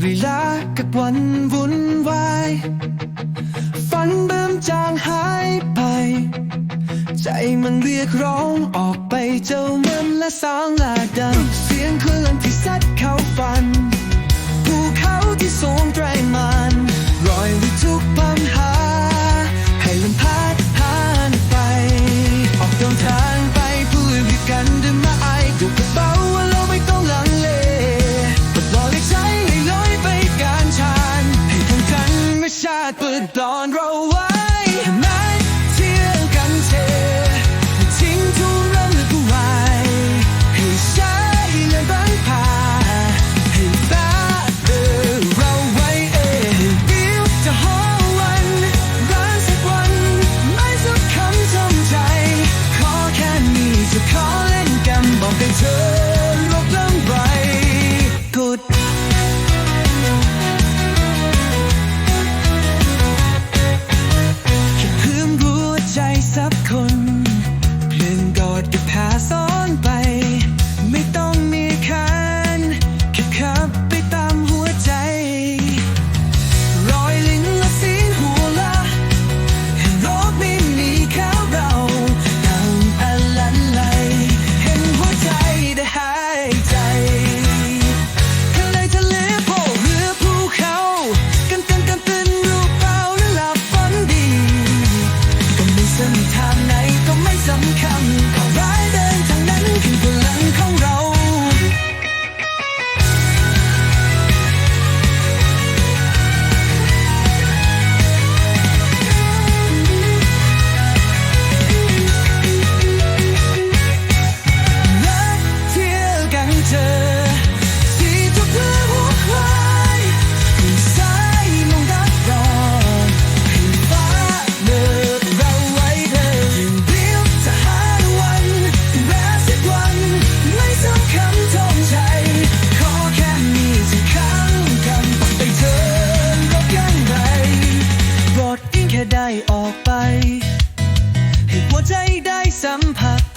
เวลากับวันวุ่นวายฝันเบิ่มจางหายไป ใจมันเรียกร้องออกไปเจ้าเมันและสางลาดัง could นทางไหนก็ไม่สำคัญขอร้ายเดินทางนั้นขึ้นบน ได้ออกไป ให้หัวใจได้สัมผัส